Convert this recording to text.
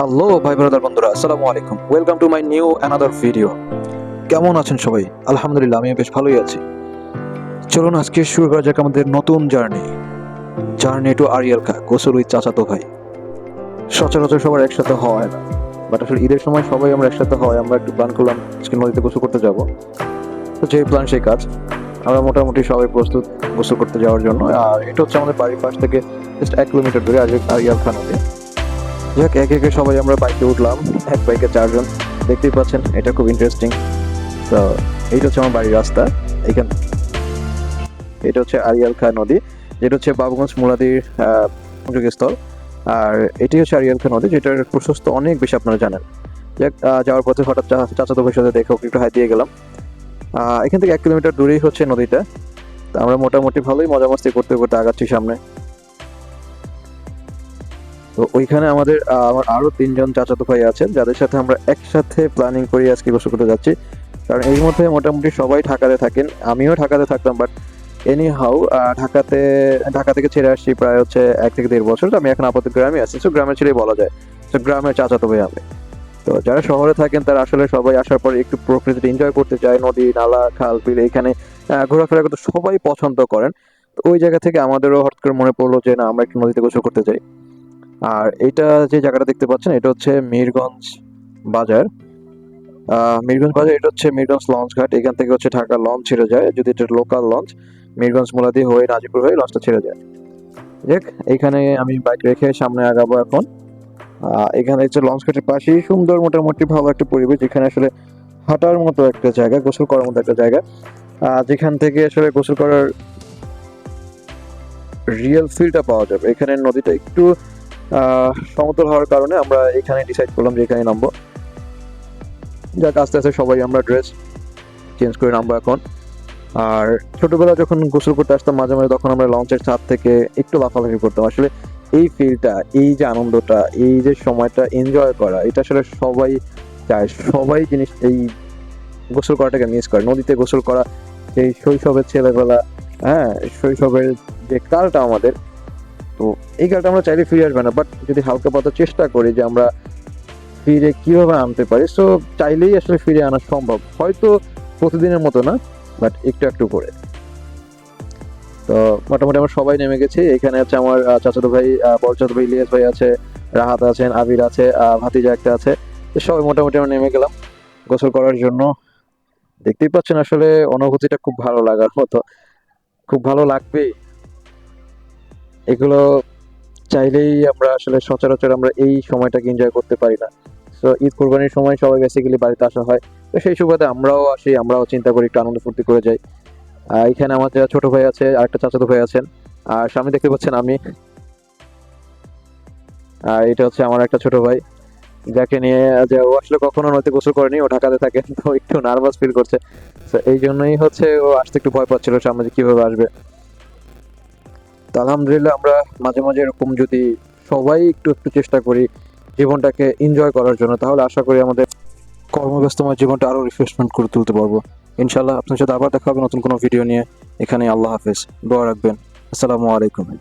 Hello ভাই brother বন্ধুরা, আসসালামু আলাইকুম। Welcome to my new another video কেমন আছেন সবাই? আলহামদুলিল্লাহ আমি বেশ ভালোই আছি। চলুন আজকে শুরু করা যাক আমাদের নতুন জার্নি। জার্নি টু আরিয়াল খা গোসল উইথ চাচাতো ভাই। সচরাচর সবার একসাথে হয় না। বাট আসলে ঈদের সময় সবাই আমরা একসাথে হয়, আমরা একটু প্ল্যান করলাম আজকে নদীতে গোসল করতে যাব। তো যেই প্ল্যান সেই কাজ। আমরা মোটামুটি সবাই প্রস্তুত গোসল করতে যাওয়ার জন্য। আর এটা হচ্ছে আমাদের বাড়ির পাশ থেকে জাস্ট এক কিলোমিটার দূরে আরিয়াল খা নদী। যাক, একে একে সবাই আমরা বাইকে উঠলাম, এক বাইকে চারজন। দেখতেই পাচ্ছেন, এটা খুব ইন্টারেস্টিং তো, এইটা হচ্ছে আমার বাড়ির রাস্তা এইখান এটা হচ্ছে আরিয়াল খা নদী, যেটা হচ্ছে বাবুগঞ্জ মুলাদির স্থল আর এটি হচ্ছে আরিয়াল খা নদী, যেটার প্রশস্ত অনেক বেশি আপনারা জানেন। যাক যাওয়ার পথে হঠাৎ চাচাতো ভাইয়ের সাথে দেখে একটু হাই দিয়ে গেলাম এখান থেকে এক কিলোমিটার দূরেই হচ্ছে নদীটা। তো আমরা মোটামুটি ভালোই মজা মস্তি করতে করতে আগাচ্ছি সামনে। তো ওইখানে আমাদের আমার আরও তিনজন চাচাতো ভাই আছেন, যাদের সাথে আমরা একসাথে প্ল্যানিং করে আজকে গোসল করতে যাচ্ছি। কারণ এর মধ্যে মোটামুটি সবাই ঢাকাতে থাকেন, আমিও ঢাকাতে থাকতাম বাট এনি হাউ ঢাকাতে, ঢাকা থেকে ছেড়ে আসছি প্রায় হচ্ছে এক থেকে দেড় বছর আমি এখন আপাতত গ্রামে আছি তো গ্রামে ছেড়েই বলা যায় তো গ্রামের চাচাতো ভাই আমি। তো যারা শহরে থাকেন, তারা আসলে সবাই আসার পরে একটু প্রকৃতিটা এনজয় করতে চায় নদী, নালা, খাল, বিল এখানে ঘোরাফেরা করতে সবাই পছন্দ করেন। তো ওই জায়গা থেকে আমাদেরও হঠাৎ করে মনে পড়ল যে, না, আমরা একটু নদীতে গোসল করতে যাই। আর এটা যে জায়গাটা দেখতে পাচ্ছেন, এটা হচ্ছে মিরগঞ্জ বাজার। মিরগঞ্জ বাজার, এটা হচ্ছে মিরগঞ্জ লঞ্চ ঘাট। এখান থেকে হচ্ছে ঢাকা লঞ্চ ছেড়ে যায়, যদি এটা লোকাল লঞ্চ, মিরগঞ্জ মুলাদি হয়ে নাজিপুর হয়ে লঞ্চটা ছেড়ে যায়। দেখ, এখানে আমি বাইক রেখে সামনে আগাবো এখন। এখানে হচ্ছে লঞ্চ ঘাটের পাশেই সুন্দর মোটামুটি ভালো একটা পরিবেশ, যেখানে আসলে হাঁটার মতো একটা জায়গা, গোসল করার মতো একটা জায়গা। যেখান থেকে আসলে গোসল করার রিয়েল ফিলটা পাওয়া যাবে। এখানে নদীটা একটু সমতল হওয়ার কারণে আমরা এখানে ডিসাইড করলাম যে এখানে নামবো। যাক, আস্তে আস্তে সবাই আমরা ড্রেস চেঞ্জ করে নামবো এখন। আর ছোটবেলা যখন গোসল করতে আসতাম মাঝে মাঝে, তখন আমরা লঞ্চের ছাদ থেকে একটু লাফালাফি করতাম। আসলে এই ফিলটা এই যে আনন্দটা, এই যে সময়টা এনজয় করা, এটা আসলে সবাই চায়। সবাই জিনিস এই গোসল করাটাকে মিস করে। নদীতে গোসল করা সেই শৈশবের ছেলেবেলা হ্যাঁ শৈশবের যে কালটা আমাদের তো এই কালটা আমরা চাইলে ফিরে আসবে না বাট যদি হালকা পাতা চেষ্টা করি যে আমরা ফিরে কীভাবে আনতে পারি সো চাইলেই আসলে ফিরে আনা সম্ভব। হয়তো প্রতিদিনের মতো না বাট একটু একটু করে। তো মোটামুটি আমরা সবাই নেমে গেছি। এখানে আছে আমার চাচাতো ভাই বড় ভাই ইলিয়াস ভাই আছে, রাহাত আছেন আবির আছে ভাতিজা একটা আছে। তো সবাই মোটামুটি আমরা নেমে গেলাম গোসল করার জন্য। দেখতেই পাচ্ছেন আসলে অনুভূতিটা খুব ভালো লাগার মতো। খুব ভালো লাগবেই। এগুলো চাইলেই আমরা আসলে সচরাচর আমরা এই সময়টাকে এনজয় করতে পারি না। তো ঈদ কোরবানির সময় সবাই বেসিক্যালি বাড়িতে আসা হয়। তো সেই সুবাদে আমরাও আসি, আমরাও চিন্তা করি, একটু আনন্দ ফুর্তি করে যাই। আর এখানে আমাদের ছোট ভাই আছে, আরেকটা চাচাতো ভাই আছেন। আর সামনে দেখতে পাচ্ছেন আমি। আর এটা হচ্ছে আমার একটা ছোট ভাই। যাকে নিয়ে যে ও আসলে কখনো নদীতে গোসল করেনি, ও ঢাকাতে থাকে, তো একটু নার্ভাস ফিল করছে। তো এই জন্যই হচ্ছে ও আসতে একটু ভয় পাচ্ছিল সামনে যে কীভাবে আসবে। আলহামদুলিল্লাহ আমরা মাঝে মাঝে এরকম যদি সবাই একটু একটু চেষ্টা করি জীবনটাকে এনজয় করার জন্য, তাহলে আশা করি আমাদের কর্মব্যস্তময় জীবনটা আরও রিফ্রেশমেন্ট করে তুলতে পারব। ইনশাল্লাহ আপনার সাথে আবার দেখা হবে নতুন কোনো ভিডিও নিয়ে। এখানে আল্লাহ হাফেজ। দোয়া রাখবেন। আসসালামু আলাইকুম।